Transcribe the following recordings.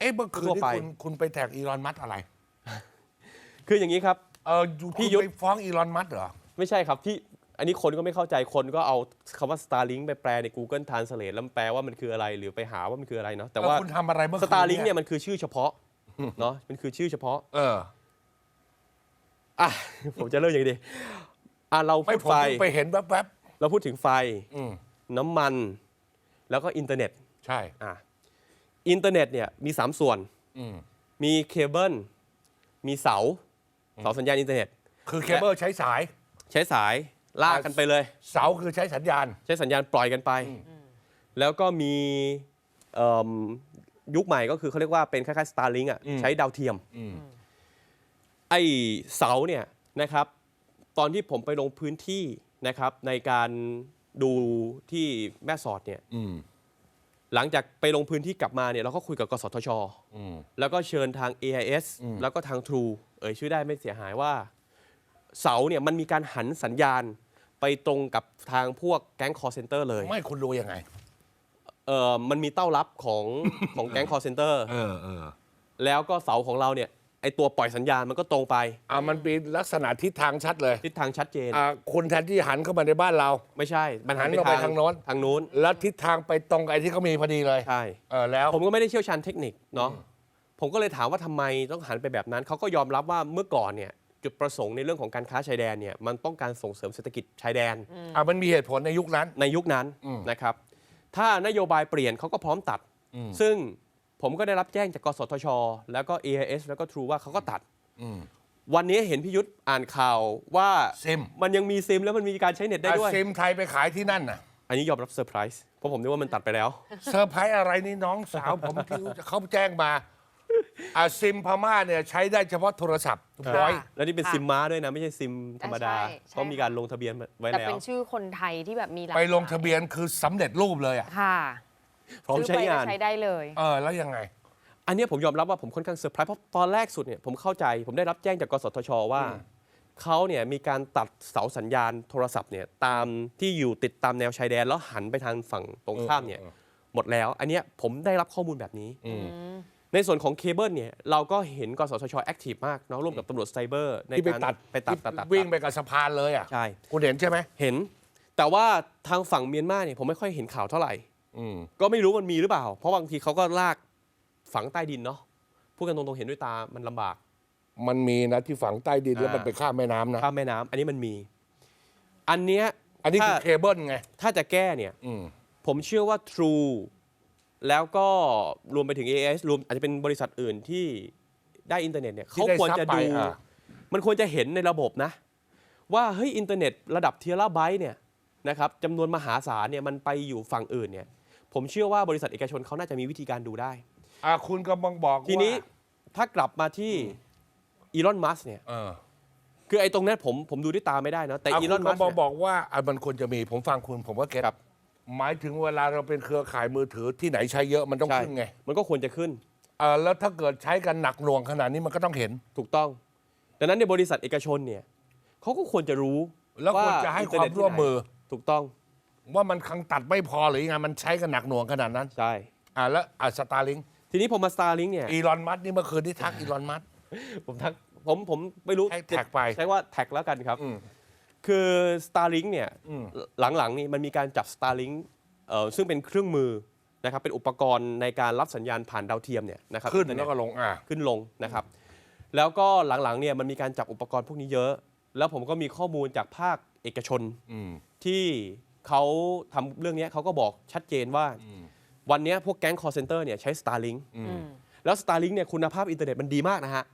เอ๊ะเมื่อคืนทั่วที่ไป คุณคุณไปแท็กอีลอนมัสอะไร คืออย่างนี้ครับ เอออยู่พี่คุณยุทธ ไปฟ้องอีลอนมัสเหรอ ไม่ใช่ครับที่อันนี้คนก็ไม่เข้าใจคนก็เอาคำว่า Starlink ไปแปลใน Google Translate แล้วแปลว่ามันคืออะไรหรือไปหาว่ามันคืออะไรเนาะแต่ว่า แล้วคุณทำอะไรเมื่อคืน Starlink เนี่ยเนี่ยมันคือชื่อเฉพาะเนาะมันคือชื่อเฉพาะเออ อะ ผมจะเริ่มยังไงดีอะเราไม่พูดผมไฟ เพิ่งไปเห็นแวบเราพูดถึงไฟ ๆอืมน้ำมัน แล้วก็อินเทอร์เน็ตใช่ อะ อินเทอร์เน็ตเนี่ยมี 3 ส่วน อืมมีเคเบิล มีเสา เสาสัญญาณอินเทอร์เน็ต คือเคเบิลใช้สาย ใช้สายลากกันไปเลย เสาคือใช้สัญญาณ ใช้สัญญาณปล่อยกันไป แล้วก็มีเอิ่มยุคใหม่ก็คือเขาเรียกว่าเป็นคล้ายๆ Starlink อะอืมใช้ดาวเทียม อืม ไอเสาเนี่ยนะครับ ตอนที่ผมไปลงพื้นที่นะครับในการดูที่แม่สอดเนี่ย อืม หลังจากไปลงพื้นที่กลับมาเนี่ยเราก็คุยกับกสทชอืมแล้วก็เชิญทาง AIS อืมแล้วก็ทาง True เอ่ยชื่อได้ไม่เสียหายว่า เสาเนี่ยมันมีการหันสัญญาณไปตรงกับทางพวกแก๊งคอร์เซนเตอร์เลยไม่คุณรู้ยังไง เออมันมีเต้ารับของ ของแก๊งคอร์เซนเตอร์เออเออแล้วก็เสาของเราเนี่ย ไอตัวปล่อยสัญญาณมันก็ตรงไปอ่ามันเป็นลักษณะทิศทางชัดเลยทิศทางชัดเจน อ่าคุณแทนที่หันเข้ามาในบ้านเรา ไม่ใช่มันหันหันออกไปไปทางโน้น ทางนู้นแล้วทิศทางไปตรงกับไอ้ที่เขามีพอดีเลยใช่ เออแล้ว ผมก็ไม่ได้เชี่ยวชาญเทคนิคเนาะผมก็เลยถามว่าทำไมต้องหันไปแบบนั้น เขาก็ยอมรับว่าเมื่อก่อนเนี่ยจุดประสงค์ในเรื่องของการค้าชายแดนเนี่ยมันต้องการส่งเสริมเศรษฐกิจชายแดนอ่ามันมีเหตุผลในยุคนั้น ในยุคนั้นอืม นะครับ ถ้านโยบายเปลี่ยนเขาก็พร้อมตัดอืมซึ่ง ผมก็ได้รับแจ้งจากกสทช แล้วก็ AIS แล้วก็ True ว่าเขาก็ตัดอืมวันนี้เห็นพิยุทธ์อ่านข่าวว่าซิม มันยังมีซิมแล้วมันมีการใช้เน็ตได้ด้วยอะซิมไทยไปขายที่นั่นน่ะอันนี้ยอมรับเซอร์ไพรส์เพราะผมนึกว่ามันตัดไปแล้ว เซอร์ไพรส์อะไรนี่น้องสาวผมที่เขาแจ้งมาอ่าซิมพม่าเนี่ยใช้ได้เฉพาะโทรศัพท์ร้อยแล้วนี่เป็นค่ะซิมม้าด้วยนะ ไม่ใช่ซิมธรรมดา ใช่ใช่ เพราะมีการลงทะเบียนไว้แต่แล้ว เป็นชื่อคนไทยที่แบบมีหลักไปลงทะเบียนคือสำเร็จรูปเลยอะ ค่ะ พร้อมใช้ซื้ไปงานก็ใช้ได้เลย เออแล้วยังไง อันเนี้ยผมยอมรับว่าผมค่อนข้างเซอร์ไพรส์เพราะตอนแรกสุดเนี่ยผมเข้าใจ ผมได้รับแจ้งจากกสทช ว่าอืมเขาเนี่ยมีการตัดเสาสัญญาณโทรศัพท์เนี่ยตามที่อยู่ติดตามแนวชายแดนแล้วหันไปทางฝั่งตรงข้ามเนี่ย หมดแล้ว อันเนี้ยผมได้รับข้อมูลแบบนี้ อืม ในส่วนของเคเบิลเนี่ยเราก็เห็นกสทชแอคทีฟมากเนาะร่วมกับตำรวจไซเบอร์ในที่ไปการตัดไปตัดที่ตัดตัดวิ่งไปกับสะพานเลยอะ ใช่ คุณเห็นใช่ไหม เห็น แต่ว่าทางฝั่งเมียนมาเนี่ยผมไม่ค่อยเห็นข่าวเท่าไหร่ อืมก็ไม่รู้มันมีหรือเปล่า เพราะบางทีเขาก็ลากฝังใต้ดินเนาะพูดกันตรงๆเห็นด้วยตามันลำบาก มันมีนะที่ฝังใต้ดินแล้วอ่ามัมันไปข้ามแม่น้ำนะ ข้ามแม่น้ำอันนี้มันมี อันเนี้ยอันนี้คือถ้าเคเบิลไง ถ้าจะแก้เนี่ย อืม ผมเชื่อว่า True แล้วก็รวมไปถึง AIS รวมอาจจะเป็นบริษัทอื่นที่ได้อินเทอร์เน็ตเนี่ยที่เขาได้ควรทรัพย์จะไปดู อ่า มันควรจะเห็นในระบบนะ ว่าเฮ้ยอินเทอร์เน็ตระดับเทียร์ไบต์เนี่ยนะครับจำนวนมหาศาลเนี่ยมันไปอยู่ฝั่งอื่นเนี่ย ผมเชื่อว่าบริษัทเอกชนเขาน่าจะมีวิธีการดูได้ อ่าคุณกำลังบอกว่าทีนี้ถ้ากลับมาที่อีลอนมัสเนี่ย เออคือไอ้ตรงนั้นผมผมดูด้วยตาไม่ได้นะแต่อะอีคุลอณนก็มัสบอกบอกว่าอะมันควรจะมีผมฟังคุณผมว่าเก็ตครับหมายถึงเวลาเราเป็นเครือข่ายมือถือที่ไหนใช้เยอะมันต้องใช่ขึ้นไงมันก็ควรจะขึ้นเออแล้วถ้าเกิดใช้กันหนักหน่วงขนาดนี้มันก็ต้องเห็นถูกต้องดังนั้นในบริษัทเอกชนเนี่ยเขาก็ควรจะรู้แล้วควรจะให้ความร่วมมือถูกต้อง ว่ามันคังตัดไม่พอหรือยังไงมันใช้กันหนักหน่วงขนาดนั้น ใช่ อ่าแล้วอะสตาร์ลิงทีนี้ผมมา Starlink เนี่ย อีลอนมัสนี่เมื่อคืนที่ทักอีลอนมัส ผมทักผมผมไม่รู้ให้แท็กไป ใช้ว่าแท็กแล้วกันครับ อืม คือ Starlink เนี่ยอืม หลังๆนี่มันมีการจับ Starlink เอ่อซึ่งเป็นเครื่องมือนะครับเป็นอุปกรณ์ในการรับสัญญาณผ่านดาวเทียมเนี่ยนะครับขึ้นอิเทอร์แล้เตวก็ลงอ่า ขึ้นลงนะครับ แล้วก็หลังๆเนี่ยมันมีการจับอุปกรณ์พวกนี้เยอะ แล้วผมก็มีข้อมูลจากภาคเอกชนอืม ที่ เขาทำเรื่องเนี้ยเขาก็บอกชัดเจนว่าอืมวันเนี้ยพวกแก๊ง call center เนี่ยใช้ Starlink อืมแล้ว Starlink เนี่ยคุณภาพอินเทอร์เน็ตมันดีมากนะฮะ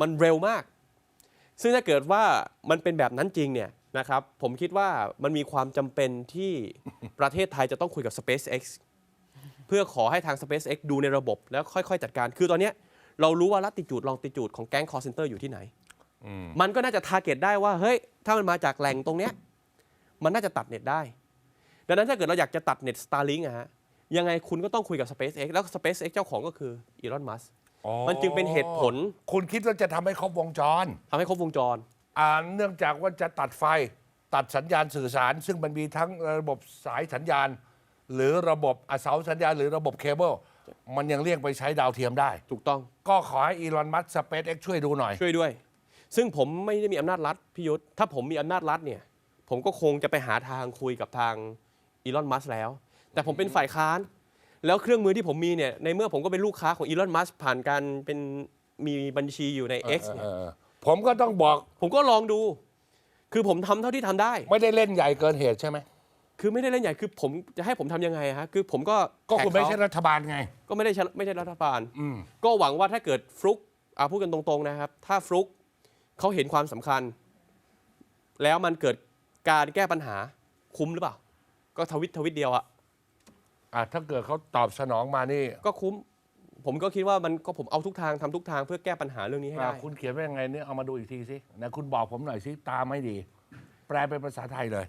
มันเร็วมาก ซึ่งถ้าเกิดว่ามันเป็นแบบนั้นจริงเนี่ยนะครับ ผมคิดว่ามันมีความจำเป็นที่ ประเทศไทยจะต้องคุยกับ SpaceX เพื่อขอให้ทาง SpaceX ดูในระบบแล้วค่อย ๆ จัดการ คือตอนเนี้ยเรารู้ว่าลัติจูดลองติจูดของแก๊ง call center อยู่ที่ไหนอืมมันก็น่าจะทาร์เก็ตได้ว่า เฮ้ย ถ้ามันมาจากแหล่งตรงเนี้ย มันน่าจะตัดเน็ตได้ ดังนั้นถ้าเกิดเราอยากจะตัดเน็ต Starlink อะฮะยังไงคุณก็ต้องคุยกับ SpaceX แล้ว SpaceX เจ้าของก็คืออีลอนมัสอ๋อมันจึงเป็นเหตุผล คุณคิดว่าจะทำให้ครบวงจรทำให้ครบวงจรอ่าเนื่องจากว่าจะตัดไฟตัดสัญญาณสื่อสาร ซึ่งมันมีทั้งระบบสายสัญญาณ หรือระบบอะเสาสัญญาณ หรือระบบเคเบิลมันยังเรียกไปใช้ดาวเทียมได้ ถูกต้องก็ขอให้อีลอนมัสสเปซเอ็กช่วยดูหน่อย ช่วยด้วย ซึ่งผมไม่ได้มีอำนาจรัฐพี่ยุทธถ้าผมมีอำนาจรัฐเนี่ย ผมก็คงจะไปหาทางคุยกับทาง อีลอนมัสแล้ว แต่ผมเป็นฝ่ายค้าน แล้วเครื่องมือที่ผมมีเนี่ยในเมื่อผมก็เป็นลูกค้าของอีลอนมัสผ่านการเป็นมีบัญชีอยู่ใน X เนี่ยเออผมก็ต้องบอกผมก็ลองดู คือผมทำเท่าที่ทำได้ ไม่ได้เล่นใหญ่เกินเหตุใช่ไหมคือไม่ได้เล่นใหญ่คือผมจะให้ผมทำยังไงอะฮะคือผมก็ก็คุณไม่แท็ใช่เขารัฐบาลไง ก็ไม่ได้ใช่ไม่ใช่รัฐบาล อืม ก็หวังว่าถ้าเกิดฟลุกอะพูดกันตรงๆนะครับ ถ้าฟลุกเขาเห็นความสำคัญ แล้วมันเกิดการแก้ปัญหาคุ้มหรือเปล่า ก็ทวิตทวิตเดียวอะอะถ้าเกิดเขาตอบสนองมานี่ก็คุ้ม ผมก็คิดว่ามันก็ผมเอาทุกทางทำทุกทางเพื่อแก้ปัญหาเรื่องนี้ให้อะได้ คุณเขียนไว้ยังไงเนี่ยเอามาดูอีกทีสินะคุณบอกผมหน่อยสิตามไม่ดี แปลเป็นภาษาไทยเลย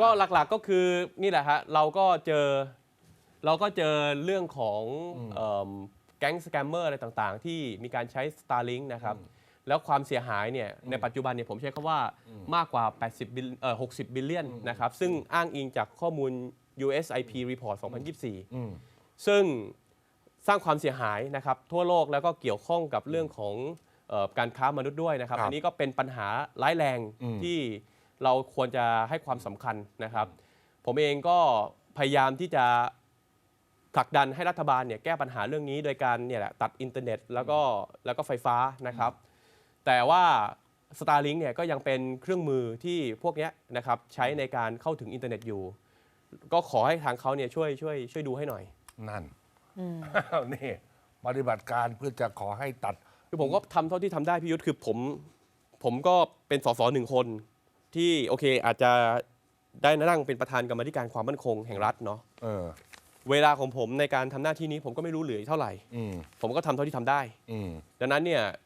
ก็หลักๆก็คือนี่แหละฮะเราก็เจอเราก็เจอเรื่องของเอิ่มแก๊งสแกมเมอร์อะไรต่างๆ ที่มีการใช้ Starlink นะครับ แล้วความเสียหายเนี่ยในปัจจุบันเนี่ยผมใช้คำว่ามากกว่า 80บิลเอ่อ60 บิลเลียนนะครับ ซึ่งอ้างอิงจากข้อมูล USIP Report 2024อืมซึ่งสร้างความเสียหายนะครับทั่วโลกแล้วก็เกี่ยวข้องกับเรื่องของเออการค้ามนุษย์ด้วยนะครับครับ อันนี้ก็เป็นปัญหาร้ายแรงอืมที่เราควรจะให้ความสำคัญนะครับ ผมเองก็พยายามที่จะผลักดันให้รัฐบาลเนี่ยแก้ปัญหาเรื่องนี้โดยการเนี่ยแหละตัดอินเทอร์เน็ต แล้วก็แล้วก็ไฟฟ้านะครับ แต่ว่า Starlink เนี่ยก็ยังเป็นเครื่องมือที่พวกเนี้ยนะครับใช้ในการเข้าถึงอินเทอร์เน็ตอยู่ ก็ขอให้ทางเขาเนี่ยช่วยช่วยช่วยดูให้หน่อย นั่นอ้าวนี่ปฏิบัติการเพื่อจะขอให้ตัด คือผมก็ทำเท่าที่ทำได้พี่ยุทธคือผม ผมก็เป็นสสหนึ่งคน ที่โอเคอาจจะได้นั่งเป็นประธานกรรมาธิการความมั่นคงแห่งรัฐเนาะเออ เวลาของผมในการทำหน้าที่นี้ผมก็ไม่รู้เหลือเท่าไหร่ อืมผมก็ทำเท่าที่ทำได้ อืมดังนั้นเนี่ยเ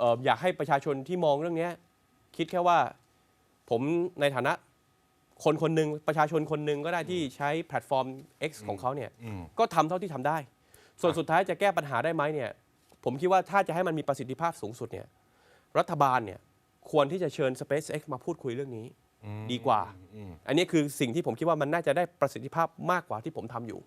อ่ออยากให้ประชาชนที่มองเรื่องเนี้ยคิดแค่ว่าผมในฐานะคนคนหนึ่งประชาชนคนหนึ่งก็ได้ที่ใช้แพลตฟอร์ม X ของเขาเนี่ยอืมก็ทำเท่าที่ทำได้ ส่วนสุดท้ายจะแก้ปัญหาได้ไหมเนี่ยผมคิดว่าถ้าจะให้มันมีประสิทธิภาพสูงสุดเนี่ยรัฐบาลเนี่ยควรที่จะเชิญ SpaceX มาพูดคุยเรื่องนี้ดีกว่า อันนี้คือสิ่งที่ผมคิดว่ามันน่าจะได้ประสิทธิภาพมากกว่าที่ผมทำอยู่